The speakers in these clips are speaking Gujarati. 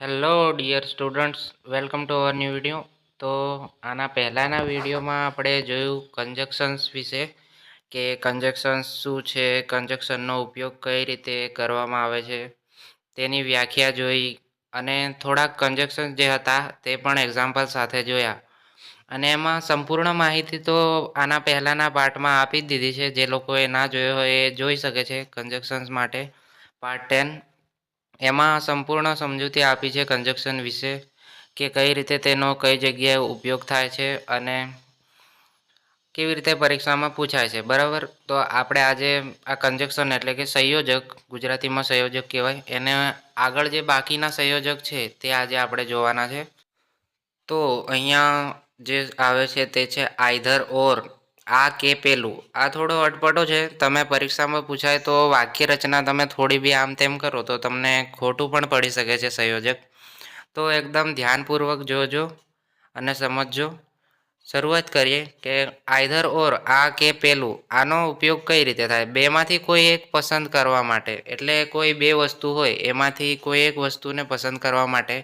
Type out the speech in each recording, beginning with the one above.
Hello dear students welcome to our new video તો આના પહેલાંના વિડીયોમાં આપણે જોયું કન્જક્શન્સ વિશે, કે કન્જક્શન્સ શું છે કન્જક્શનનો ઉપયોગ કઈ રીતે કરવામાં આવે છે, તેની વ્યાખ્યા જોઈ, અને થોડાક કન્જક્શન્સ જે હતા તે પણ એક્ઝામ્પલ સાથે જોયા. અને એમાં સંપૂર્ણ માહિતી તો આના પહેલાંના પાર્ટમાં આપી જ દીધી છે. જે લોકોએ ના જોયો હોય એ જોઈ શકે છે કન્જક્શન્સ માટે. પાર્ટ ટેન એમાં સંપૂર્ણ સમજૂતી આપી છે કન્જક્શન વિશે કે કઈ રીતે તેનો કઈ જગ્યાએ ઉપયોગ થાય છે અને કેવી રીતે પરીક્ષામાં પૂછાય છે. બરાબર? તો આપણે આજે આ કન્જક્શન એટલે કે સંયોજક, ગુજરાતીમાં સંયોજક કહેવાય, એને આગળ જે બાકીના સંયોજક છે તે આજે આપણે જોવાના છે. તો અહીંયા જે આવે છે તે છે આઈધર ઓર. આ કે પેલું? આ થોડો અટપટો છે. તમે પરીક્ષામાં પૂછાય તો વાક્ય રચના તમે થોડી બી આમ તેમ કરો તો તમને ખોટું પણ પડી શકે છે સંયોજક. તો એકદમ ધ્યાનપૂર્વક જોજો અને સમજજો. શરૂઆત કરીએ કે આઈધર ઓર આ કે પેલું, આનો ઉપયોગ કઈ રીતે થાય? બેમાંથી કોઈ એક પસંદ કરવા માટે, એટલે કોઈ બે વસ્તુ હોય, એમાંથી કોઈ એક વસ્તુને પસંદ કરવા માટે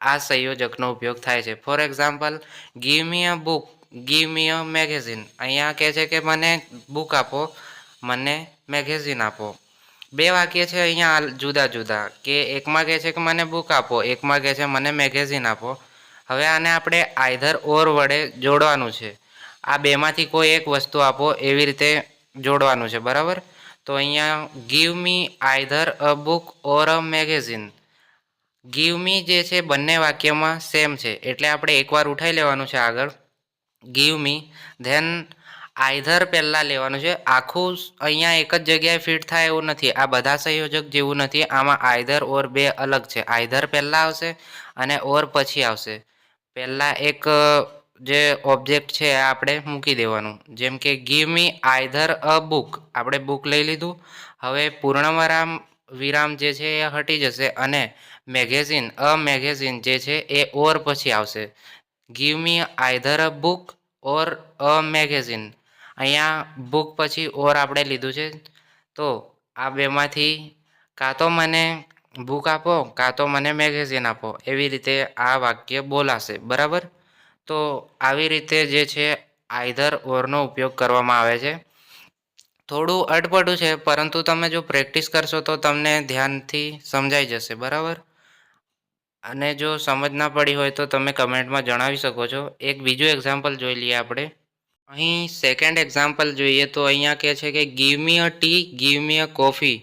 આ સંયોજકનો ઉપયોગ થાય છે. For example give me a book give me a magazine અહીંયા કહે છે કે મને બુક આપો, મને મેગેઝિન આપો. બે વાક્ય છે અહીંયા જુદા જુદા, કે એકમાં કહે છે કે મને બુક આપો, એકમાં કહે છે મને મેગેઝિન આપો. હવે આને આપણે આઈધર ઓર વડે જોડવાનું છે. આ બેમાંથી કોઈ એક વસ્તુ આપો, એવી રીતે જોડવાનું છે, બરાબર? તો અહીંયા give me either a book or a magazine give me જે છે બંને વાક્યમાં સેમ છે. એટલે આપણે એકવાર ઉઠાઈ લેવાનું છે આગળ. ગીવ મી ધેન આઈધર પહેલાં લેવાનું છે. આખું અહીંયા એક જ જગ્યાએ ફિટ થાય એવું નથી. આ બધા સંયોજક જેવું નથી. આમાં આઈધર ઓર બે અલગ છે. આઈધર પહેલાં આવશે અને ઓર પછી આવશે. પહેલાં એક જે ઓબ્જેક્ટ છે એ આપણે મૂકી દેવાનું. જેમ કે give me either a book આપણે બુક લઈ લીધું. હવે પૂર્ણવરામ, વિરામ જે છે એ હટી જશે અને મેગેઝિન અ મેગેઝિન જે છે એ ઓર પછી આવશે. Give me either a book or a magazine અહીંયા બુક પછી ઓર આપણે લીધું છે. તો આ બેમાંથી કાં તો મને બુક આપો, કાં તો મને મેગેઝિન આપો. એવી રીતે આ વાક્ય બોલાશે. બરાબર? તો આવી રીતે જે છે આઈધર ઓરનો ઉપયોગ કરવામાં આવે છે. થોડું અટપટું છે, પરંતુ તમે જો પ્રેક્ટિસ કરશો તો તમને ધ્યાનથી સમજાઈ જશે. બરાબર? અને જો સમજ ના પડી હોય તો તમે કમેન્ટમાં જણાવી શકો છો. એક બીજું એક્ઝામ્પલ જોઈ લઈએ આપણે. અહીં સેકન્ડ એક્ઝામ્પલ જોઈએ તો અહીંયા કહે છે કે give me a tea give me a coffee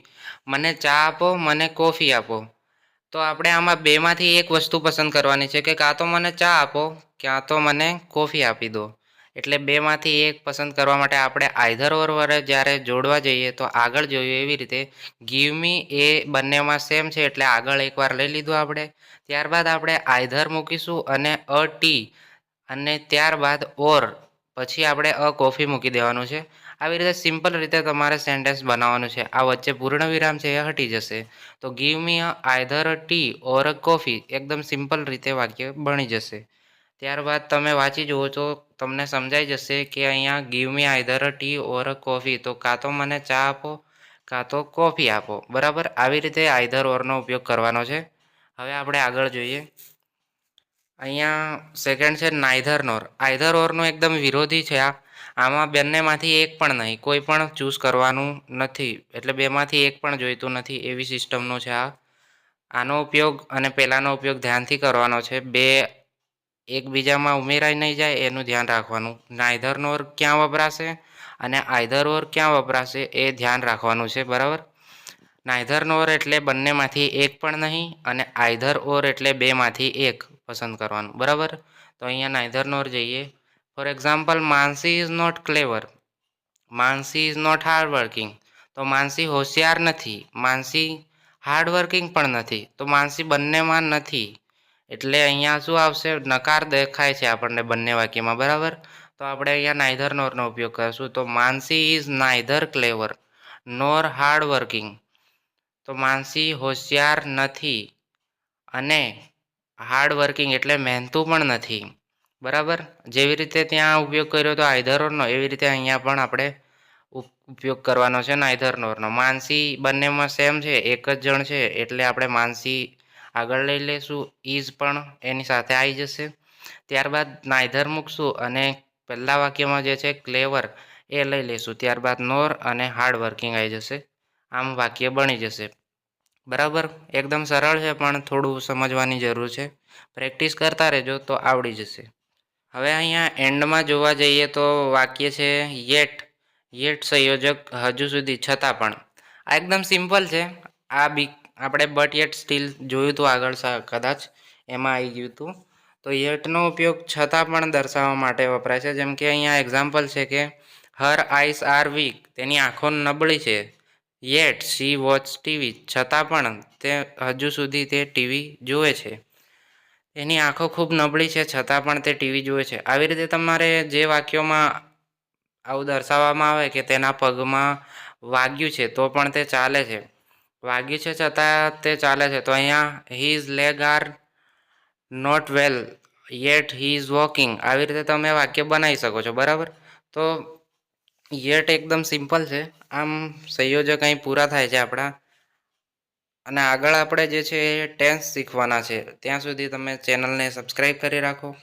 મને ચા આપો, મને કોફી આપો. તો આપણે આમાં બેમાંથી એક વસ્તુ પસંદ કરવાની છે કે, કાં તો મને ચા આપો, ક્યાં તો મને કોફી આપી દો. એટલે બેમાંથી એક પસંદ કરવા માટે આપણે આઈધર ઓર વર જ્યારે જોડવા જઈએ તો આગળ જોયું એવી રીતે ગીવમી એ બંનેમાં સેમ છે એટલે આગળ એકવાર લઈ લીધું આપણે. ત્યારબાદ આપણે આઈધર મૂકીશું અને અ ટી અને ત્યારબાદ ઓર પછી આપણે અ કોફી મૂકી દેવાનું છે. આવી રીતે સિમ્પલ રીતે તમારે સેન્ટેન્સ બનાવવાનું છે. આ વચ્ચે પૂર્ણ વિરામ છે, એ હટી જશે. તો give me a either a tea or a coffee એકદમ સિમ્પલ રીતે વાક્ય બની જશે. ત્યારબાદ તમે વાંચી જુઓ તો તમને સમજાઈ જશે કે અહીંયા give me either tea or coffee તો કાં તો મને ચા આપો, કાં તો કોફી આપો. બરાબર? આવી રીતે આઈધર ઓરનો ઉપયોગ કરવાનો છે. હવે આપણે આગળ જોઈએ. અહીંયા સેકન્ડ છે નાઇધર નોર આઈધર ઓરનો એકદમ વિરોધી છે આ. આમાં બંનેમાંથી એક પણ નહીં. કોઈ પણ ચૂઝ કરવાનું નથી. એટલે બેમાંથી એક પણ જોઈતું નથી એવી સિસ્ટમનો છે આ. આનો ઉપયોગ અને પહેલાંનો ઉપયોગ ધ્યાનથી કરવાનો છે. બે એકબીજામાં ઉમેરાઈ નહીં જાય, એનું ધ્યાન રાખવાનું. નાઈધર નોર ક્યાં વપરાશે અને આઈધર ઓર ક્યાં વપરાશે એ ધ્યાન રાખવાનું છે, બરાબર? નાઈધર નોર એટલે બંનેમાંથી એક પણ નહીં અને આઈધર ઓર એટલે બેમાંથી એક પસંદ કરવાનું, બરાબર? તો અહીંયા નાઈધર નોર જઈએ. For example Mansi is not clever Mansi is not hard working તો માનસી હોશિયાર નથી. માનસી હાર્ડ વર્કિંગ પણ નથી. તો માનસી બંનેમાં નથી. એટલે અહીંયા શું આવશે? નકાર દેખાય છે આપણને બંને વાક્યમાં, બરાબર? તો આપણે અહીંયા નાઈધર નોરનો ઉપયોગ કરીશું. તો Mansi is neither clever, nor hard working. તો માનસી હોશિયાર નથી અને હાર્ડ વર્કિંગ એટલે મહેનતું પણ નથી, બરાબર? જેવી રીતે ત્યાં ઉપયોગ કર્યો તો આઈધરોનો એવી રીતે અહીંયા પણ આપણે ઉપયોગ કરવાનો છે નાઈધર નોરનો. માનસી બંનેમાં સેમ છે, એક જ જણ છે, એટલે આપણે માનસી આગળ લઈ લઈશું ઇઝ પણ એની સાથે આવી જશે. ત્યારબાદ નાઈધર મૂકશું અને પહેલા વાક્યમાં જે છે ક્લેવર એ લઈ લઈશું ત્યારબાદ નોર અને હાર્ડ વર્કિંગ આવી જશે. આમ વાક્ય બની જશે. બરાબર? એકદમ સરળ છે, પણ થોડું સમજવાની જરૂર છે. પ્રેક્ટિસ કરતા રહેજો તો આવડી જશે. હવે અહીંયા એન્ડમાં જોવા જઈએ તો વાક્ય છે, યેટ. યેટ સંયોજક હજુ સુધી છતાં પણ. આ એકદમ સિમ્પલ છે. આ બી આપણે બટ યેટ સ્ટીલ જોયું હતું આગળ કદાચ એમાં આવી ગયું હતું તો યેટનો ઉપયોગ છતાં પણ દર્શાવવા માટે વપરાય છે. જેમ કે અહીંયા એક્ઝામ્પલ છે કે હર આઈસ આર વીક, તેની આંખો નબળી છે. યેટ સી વોચ ટીવી, છતાં પણ તે હજુ સુધી તે ટીવી જુએ છે. એની આંખો ખૂબ નબળી છે, છતાં પણ તે ટીવી જુએ છે. આવી રીતે તમારે જે વાક્યોમાં આવું દર્શાવવામાં આવે કે તેના પગમાં વાગ્યું છે, તો પણ તે ચાલે છે. વાગ્યું છે છતાં તે ચાલે છે. તો અહીંયા his leg are not well yet he is walking આવી રીતે તમે વાક્ય બનાવી શકો છો, બરાબર? તો યેટ એકદમ સિમ્પલ છે. આમ સંયોજક અહીં પૂરા થાય છે આપણા. અને આગળ આપણે જે છે એ ટેન્સ શીખવાના છે. ત્યાં સુધી તમે ચેનલને સબસ્ક્રાઈબ કરી રાખો.